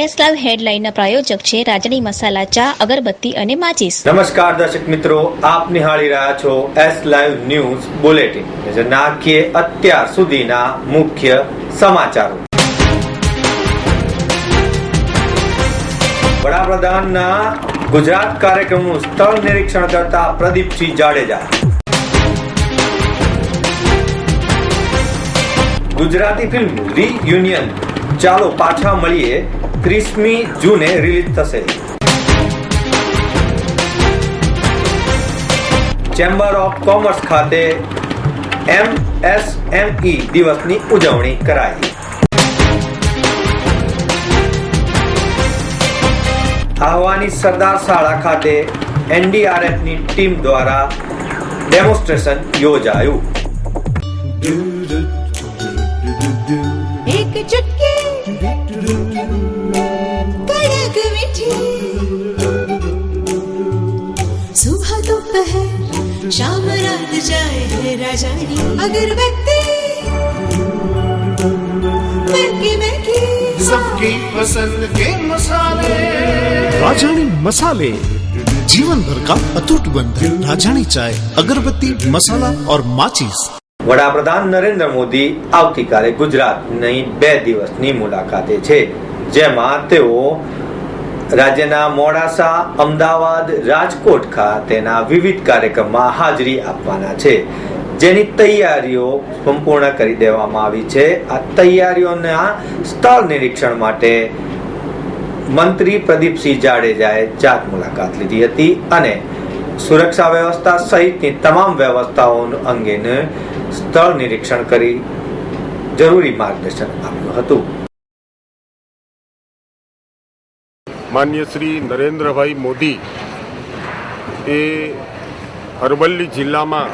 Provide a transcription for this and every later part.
S live હેડલાઇનના પ્રાયોજક છે રાજની મસાલા ચા, અગરબત્તી અને માચીસ. નમસ્કાર દર્શક મિત્રો, આપ નિહાળી રહ્યા છો એસ લાઈવ ન્યૂઝ બુલેટિન નાખીએ અત્યાર સુધીના મુખ્ય સમાચારો. વડાપ્રધાનના ગુજરાત કાર્યક્રમનું સ્થળ નિરીક્ષણ કરતા Pradipsinh Jadeja. Gujarati film reunion. ચાલો પાછા મળીએ ત્રીસમી જૂને રિલીઝ થશે. ચેમ્બર ઓફ કોમર્સ ખાતે એમ એસ એમ ઈ દિવસની ઉજવણી કરાઈ. આહવાની સરદાર શાળા ખાતે એનડીઆરએફની ટીમ દ્વારા ડેમોન્સ્ટ્રેશન યોજાયું. એક ચટકી. दोपहर शाम रात जाए है राजानी अगरबत्ती महकी महकी सबकी पसंद के मसाले राजानी मसाले जीवन भर का अटूट बंधन राजानी चाय अगरबत्ती मसाला और माचिस વડાપ્રધાન નરેન્દ્ર મોદી આવતીકાલે ગુજરાતની બે દિવસની મુલાકાતે છે જેમાં તેઓ રાજ્યના મોડાસા, અમદાવાદ, રાજકોટ ખાતેના વિવિધ કાર્યક્રમમાં હાજરી આપવાના છે. જેની તૈયારીઓ સંપૂર્ણ કરી દેવામાં આવી છે. આ તૈયારીઓના સ્થળ નિરીક્ષણ માટે મંત્રી પ્રદીપસિંહ જાડેજાએ જાત મુલાકાત લીધી હતી અને સુરક્ષા વ્યવસ્થા સહિતની તમામ વ્યવસ્થાઓ અંગેનું સ્થળ નિરીક્ષણ કરી જરૂરી માર્ગદર્શન આપ્યું હતું. માન્ય શ્રી નરેન્દ્રભાઈ મોદી એ અરવલ્લી જિલ્લામાં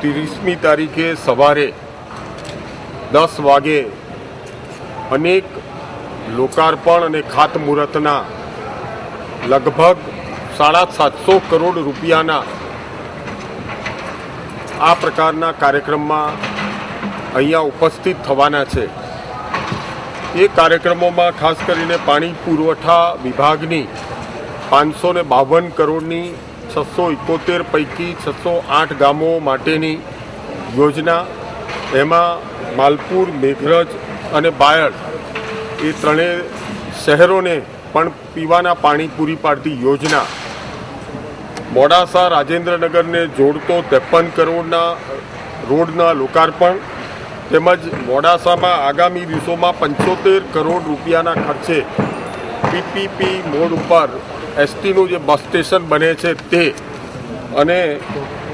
ત્રીસમી તારીખે સવારે દસ વાગે અનેક લોકાર્પણ અને ખાતમુહૂર્તના લગભગ સાડા સાતસો કરોડ રૂપિયાના આ પ્રકારના કાર્યક્રમમાં અહીંયા ઉપસ્થિત થવાના છે. એ કાર્યક્રમોમાં ખાસ કરીને પાણી પુરવઠા વિભાગની પાંચસો ને બાવન કરોડની છસો ઇકોતેર પૈકી છસો આઠ ગામો માટેની યોજના, એમાં માલપુર, મેઘરજ અને બાયડ એ ત્રણેય શહેરોને પણ પીવાના પાણી પૂરી પાડતી યોજના. મોડાસા રાજેન્દ્રનગરને જોડતો ત્રેપન કરોડના રોડના લોકાર્પણ તેમજ મોડાસામાં આગામી દિવસોમાં પંચોતેર કરોડ રૂપિયાના ખર્ચે પીપીપી મોડ ઉપર એસટીનું જે બસ સ્ટેશન બને છે તે અને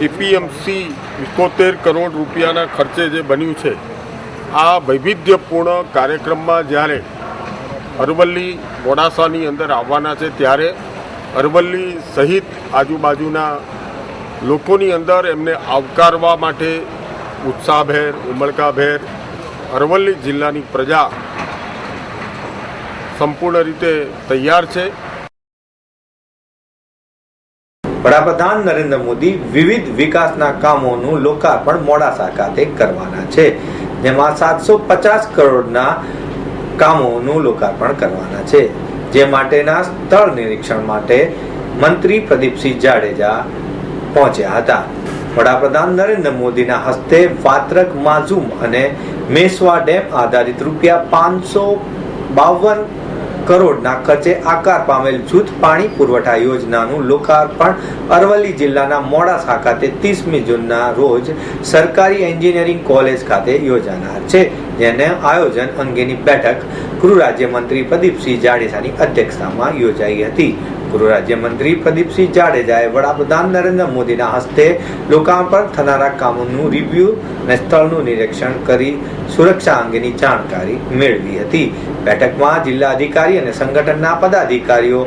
એપીએમસી ઇકોતેર કરોડ રૂપિયાના ખર્ચે જે બન્યું છે, આ વૈવિધ્યપૂર્ણ કાર્યક્રમમાં જ્યારે અરવલ્લી મોડાસાની અંદર આવવાના છે, ત્યારે અરવલ્લી સહિત આજુબાજુના લોકોની અંદર એમને આવકારવા માટે ઉત્સાહભેર ઉમળકાભેર અરવલ્લી જિલ્લાની પ્રજા સંપૂર્ણ રીતે તૈયાર છે. વડાપ્રધાન નરેન્દ્ર મોદી વિવિધ વિકાસના કામોનું લોકાર્પણ મોડાસા ખાતે કરવાના છે. જેમાં સાતસો પચાસ કરોડના કામોનું લોકાર્પણ કરવાના છે. જે માટેના સ્થળ નિરીક્ષણ માટે મંત્રી પ્રદીપસિંહ જાડેજા પહોંચ્યા હતા. વડાપ્રધાન નરેન્દ્ર મોદીના હસ્તે વાત્રક માઝુમ અને મેસવા ડેમ આધારિત રૂપિયા પાંચસો બાવન કરોડના ખર્ચે આકાર પામેલ જૂથ પાણી પુરવઠા યોજનાનું લોકાર્પણ અરવલ્લી જિલ્લાના મોડાસા ખાતે ત્રીસમી જૂનના રોજ સરકારી એન્જિનિયરિંગ કોલેજ ખાતે યોજાનાર છે, જેને આયોજન અંગેની બેઠક ગૃહ રાજ્યમંત્રી પ્રદીપસિંહ જાડેજાની અધ્યક્ષતામાં યોજાઈ હતી. ગૃહ રાજ્યમંત્રી પ્રદીપસિંહ જાડેજાએ વડાપ્રધાન નરેન્દ્ર મોદીના હસ્તે લોકાર્પણ થનારા કામોનું રિવ્યુ અને સ્થળનું નિરીક્ષણ કરી સુરક્ષા અંગેની જાણકારી મેળવી હતી. બેઠકમાં જિલ્લા અધિકારી અને સંગઠનના પદાધિકારીઓ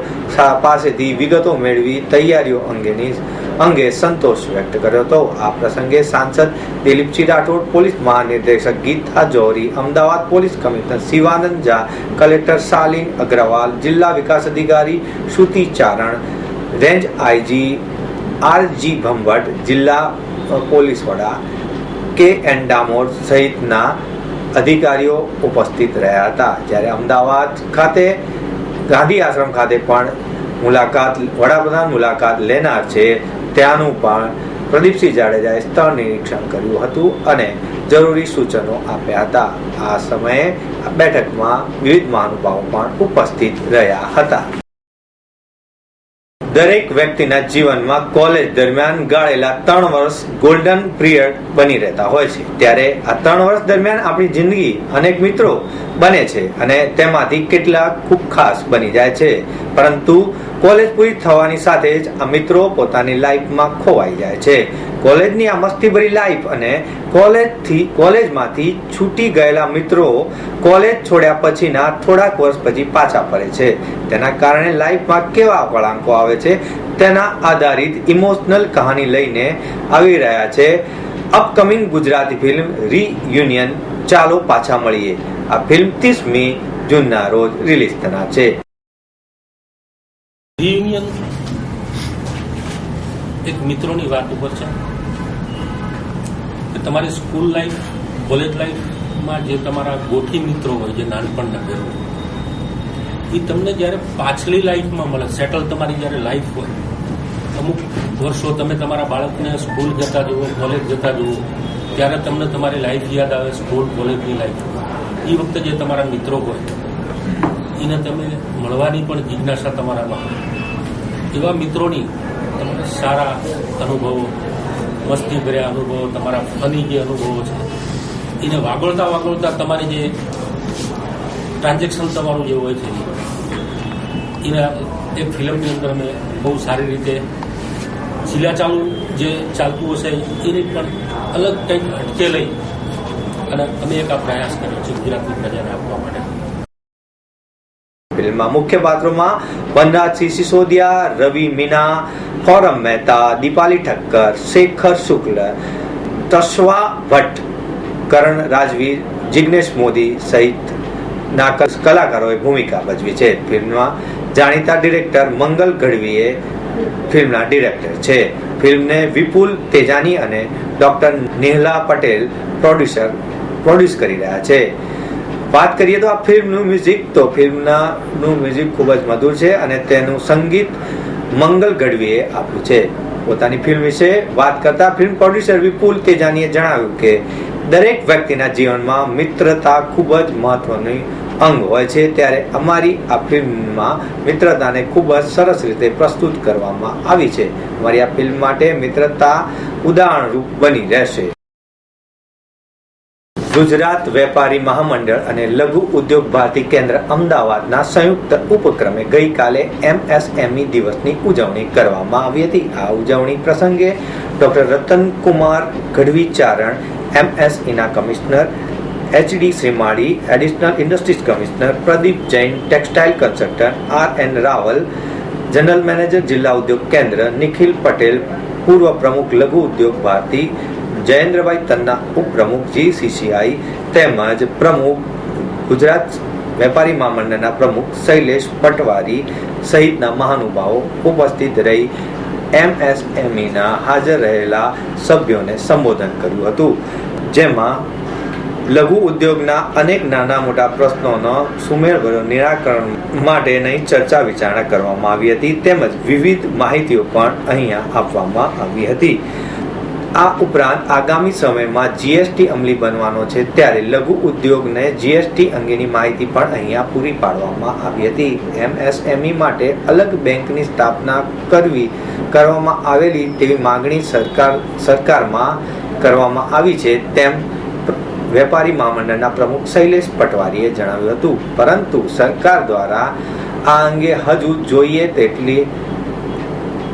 પાસેથી વિગતો મેળવી તૈયારીઓ અંગેની અંગે સંતોષ વ્યક્ત કર્યો હતો. આ પ્રસંગે સાંસદ દિલીપસિંહ રાઠોડ, પોલીસ મહાનિર્દેશક Geeta Johri, Ahmedabad police commissioner Shivanand Jha, collector Shalin Agrawal, જિલ્લા વિકાસ અધિકારી Shruti Charan, range IG RG Bhambhat જિલ્લા પોલીસ વડા કે એન ડામોર સહિતના અધિકારીઓ ઉપસ્થિત રહ્યા હતા. જ્યારે અમદાવાદ ખાતે, ગાંધી આશ્રમ ખાતે પણ મુલાકાત, વડાપ્રધાન મુલાકાત લેનાર છે ત્યાંનું પણ પ્રદીપસિંહ જાડેજાએ સ્થળ નિરીક્ષણ કર્યું હતું અને જરૂરી સૂચનો આપ્યા હતા. આ સમયે બેઠકમાં વિવિધ મહાનુભાવો પણ ઉપસ્થિત રહ્યા હતા. દરેક વ્યક્તિના જીવનમાં કોલેજ દરમિયાન ગાળેલા ત્રણ વર્ષ ગોલ્ડન પિરિયડ બની રહેતા હોય છે. ત્યારે આ ત્રણ વર્ષ દરમિયાન આપણી જિંદગી અનેક મિત્રો બને છે અને તેમાંથી કેટલાક ખૂબ ખાસ બની જાય છે. પરંતુ કોલેજ પૂરી થવાની સાથે જ આ મિત્રો પોતાની લાઈફમાં ખોવાઈ જાય છે. કોલેજની આ મસ્તીભરી લાઈફ અને કોલેજથી, કોલેજમાંથી છૂટી ગયેલા મિત્રો કોલેજ છોડ્યા પછીના થોડાક વર્ષ પછી પાછા ફરે છે. તેના કારણે લાઈફમાં કેવા વળાંકો આવે છે તેના આધારિત ઇમોશનલ કહાની લઈને આવી રહ્યા છે. Upcoming Gujarati film reunion. ચાલો પાછા મળીએ. આ ફિલ્મ ત્રીસમી જૂનના રોજ રિલીઝ થનાર છે. રિયુનિયન એક મિત્રોની વાત ઉપર છે કે તમારી સ્કૂલ લાઈફ, કોલેજ લાઈફમાં જે તમારા ગોઠી મિત્રો હોય, જે નાનપણના ભેગો એ તમને જ્યારે પાછલી લાઈફમાં મળે સેટલ તમારી જ્યારે લાઈફ હોય, અમુક વર્ષો તમે તમારા બાળકને સ્કૂલ જતા જુઓ, કોલેજ જતા જુઓ, ત્યારે તમને તમારી લાઈફ યાદ આવે, સ્કૂલ, કોલેજની લાઈફ. એ વખતે જે તમારા મિત્રો હોય, એને તમે મળવાની પણ જિજ્ઞાસા તમારામાં એવા મિત્રોની તમને સારા અનુભવો, મસ્તી ભર્યા અનુભવો, તમારા ફની જે અનુભવો છે, એને વાગોળતા વાગોળતા તમારી જે ટ્રાન્ઝેક્શન તમારું જે હોય છે, એના એ ફિલ્મની અંદર અમે બહુ સારી રીતે શિલા ચાલુ જે ચાલતું હશે, એની પણ અલગ કંઈક અટકે લઈ અને અમે એક આ પ્રયાસ કર્યો છે ગુજરાતની પ્રજાને આપવા માટે. ફિલ્મમાં. મુખ્ય પાત્રોમાં વનરાજસિંહ સિસોદિયા રવિ મીના, ફોરમ મહેતા, દીપાલી ઠક્કર, શેખર શુક્લ, તસ્વા ભટ્ટ, કરણ રાજવીર, જિગ્નેશ મોદી સહિત ના કલાકારોએ ભૂમિકા ભજવી છે. ફિલ્મમાં જાણીતા ડિરેક્ટર મંગલ ગઢવીએ ફિલ્મના ડિરેક્ટર છે. ફિલ્મને વિપુલ તેજાની અને doctor Nihla Patel producer, produce કરી રહ્યા છે. વાત કરીએ તો આ ફિલ્મનું મ્યુઝિક તો ફિલ્મના નું મ્યુઝિક ખૂબ જ મધુર છે અને તેનું સંગીત મંગલ ગઢવીએ આપ્યું છે. પોતાની ફિલ્મ વિશે વાત કરતા ફિલ્મ પ્રોડ્યુસર વિપુલ તેજાનીએ જણાવ્યું કે દરેક વ્યક્તિના જીવનમાં મિત્રતા ખૂબ જ મહત્વની અંગ હોય છે. ત્યારે અમારી આ ફિલ્મમાં મિત્રતાને ખૂબ જ સરસ રીતે પ્રસ્તુત કરવામાં આવી છે. અમારી આ ફિલ્મ માટે મિત્રતા ઉદાહરણરૂપ બની રહેશે. ગુજરાત વેપારી મહામંડળ અને લઘુ ઉદ્યોગ ભારતી કેન્દ્ર અમદાવાદના સંયુક્ત ઉપક્રમે ગઈકાલે એમએસએમઈ દિવસની ઉજવણી કરવામાં આવી હતી. આ ઉજવણી પ્રસંગે doctor Ratankumar Gadhvi Charan એમએસઈના commissioner, HD Shrimali, additional industries commissioner, Pradeep Jain, textile consultant, R N Raval, general manager, જિલ્લા ઉદ્યોગ કેન્દ્ર, નિખિલ પટેલ, પૂર્વ પ્રમુખ લઘુ ઉદ્યોગ ભારતી જયેન્દ્રભાઈ તન્ના ઉપપ્રમુખ, જીસીસીઆઈ તેમજ પ્રમુખ, ગુજરાત વેપારી મહામંડળના પ્રમુખ શૈલેષ પટવારી સહિતના મહાનુભાવો ઉપસ્થિત રહી એમએસએમઈના હાજર રહેલા સભ્યોને સંબોધન કર્યું હતું. જેમાં લઘુ ઉદ્યોગના અનેક નાના મોટા પ્રશ્નોનો સુમેળભર્યો નિરાકરણ માટેની ચર્ચા વિચારણા કરવામાં આવી હતી તેમજ વિવિધ માહિતીઓ પણ અહીંયા આપવામાં આવી હતી. આ ઉપરાંત આગામી સમયમાં જીએસટી અમલી બનવાનો છે ત્યારે લઘુ ઉદ્યોગને જીએસટી અંગેની માહિતી પણ અહીંયા પૂરી પાડવામાં આવી હતી. એમએસએમઈ માટે અલગ બેંકની સ્થાપના કરવી કરવામાં આવેલી તેવી માંગણી સરકાર સરકારમાં કરવામાં આવી છે તેમ વેપારી મહામંડળના પ્રમુખ શૈલેષ પટવારીએ જણાવ્યું હતું. પરંતુ સરકાર દ્વારા આ અંગે હજુ જોઈએ તેટલી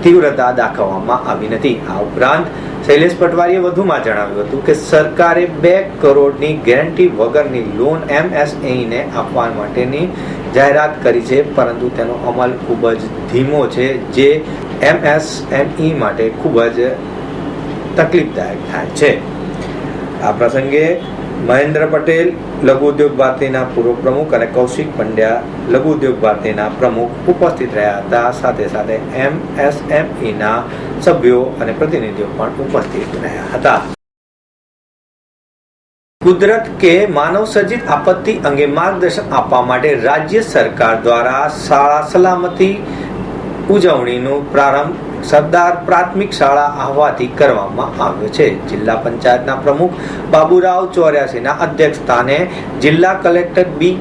તીવ્રતા દાખવવામાં આવી નથી. આ ઉપરાંત શૈલેષ પટવારીએ વધુમાં જણાવ્યું હતું કે સરકારે બે કરોડની ગેરંટી વગરની લોન એમએસએઈને આપવા માટેની જાહેરાત કરી છે, પરંતુ તેનો અમલ ખૂબ જ ધીમો છે, જે એમએસએમઈ માટે ખૂબ જ તકલીફદાયક થાય છે. આ પ્રસંગે મહેન્દ્ર પટેલ, લઘુ ઉદ્યોગ ભારતીના પૂર્વ પ્રમુખ અને કૌશિક પંડ્યા, લઘુ ઉદ્યોગ ભારતીના પ્રમુખ ઉપસ્થિત રહ્યા હતા. સાથે સાથે એમએસએમઈના સભ્યો અને પ્રતિનિધિઓ પણ ઉપસ્થિત રહ્યા હતા. કુદરત કે માનવ સર્જિત આપત્તિ અંગે માર્ગદર્શન આપવા માટે રાજ્ય સરકાર દ્વારા શાળા સલામતી ઉજવણીનો પ્રારંભ સરદાર પ્રાથમિક શાળા આહવાથી કરવામાં આવ્યો છે. જિલ્લા પંચાયતના પ્રમુખ બાબુરાવ ચોર્યાસીના અધ્યક્ષ સ્થાને જિલ્લા કલેક્ટર બી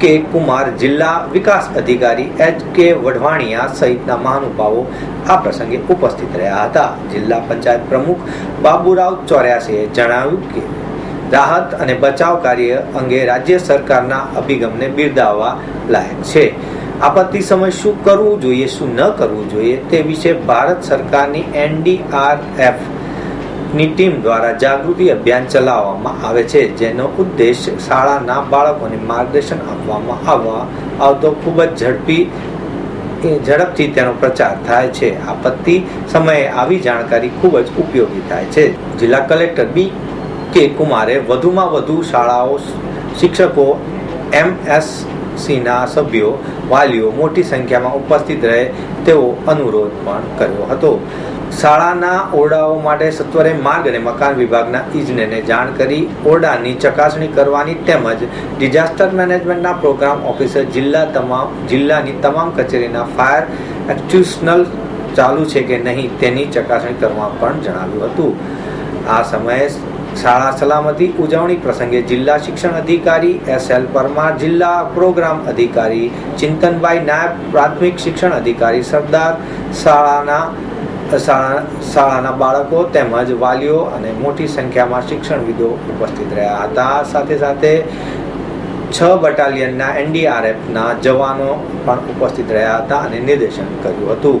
કે કુમાર, જિલ્લા વિકાસ અધિકારી એચ કે વઢવાણિયા સહિતના મહાનુભાવો આ પ્રસંગે ઉપસ્થિત રહ્યા હતા. જિલ્લા પંચાયત પ્રમુખ બાબુરાવ ચોર્યાસીએ જણાવ્યું કે, રાહત અને બચાવ કાર્ય અંગે રાજ્ય સરકારના અભિગમને બિરદાવવા લાયક છે. આપત્તિ સમય શું કરવું જોઈએ, શું ન કરવું જોઈએ તે વિશે ભારત સરકારની એનડીઆરએફની ટીમ દ્વારા જાગૃતિ અભિયાન ચલાવવામાં આવે છે, જેનો ઉદ્દેશ શાળાના બાળકોને માર્ગદર્શન આપવામાં આવવા આવતો ખૂબ જ ઝડપી ઝડપથી તેનો પ્રચાર થાય છે. આપત્તિ સમયે આવી જાણકારી ખૂબ જ ઉપયોગી થાય છે. જિલ્લા કલેક્ટર બી કે કુમારે વધુમાં વધુ શાળાઓ, શિક્ષકો એમએસસીના સભ્યો, વાલીઓ મોટી સંખ્યામાં ઉપસ્થિત રહે તેવો અનુરોધ પણ કર્યો હતો. શાળાના ઓરડાઓ માટે સત્વરે માર્ગ અને મકાન વિભાગના ઇજનેરને જાણ કરી ઓરડાની ચકાસણી કરવાની તેમજ ડિઝાસ્ટર મેનેજમેન્ટના પ્રોગ્રામ ઓફિસર જિલ્લા તમામ, જિલ્લાની તમામ કચેરીના ફાયર એક્ચ્યુશનલ ચાલુ છે કે નહીં તેની ચકાસણી કરવા પણ જણાવ્યું હતું. આ સમયે શાળા સલામતી ઉજવણી પ્રસંગે જિલ્લા શિક્ષણ અધિકારી એસ એલ પરમાર, જિલ્લા પ્રોગ્રામ અધિકારી ચિંતનભાઈ નાયબ પ્રાથમિક શિક્ષણ અધિકારી સરદાર શાળાના, શાળા, શાળાના બાળકો તેમજ વાલીઓ અને મોટી સંખ્યામાં શિક્ષણવિદો ઉપસ્થિત રહ્યા હતા. સાથે સાથે છ બટાલિયનના એનડીઆરએફના જવાનો પણ ઉપસ્થિત રહ્યા હતા અને નિર્દેશન કર્યું હતું.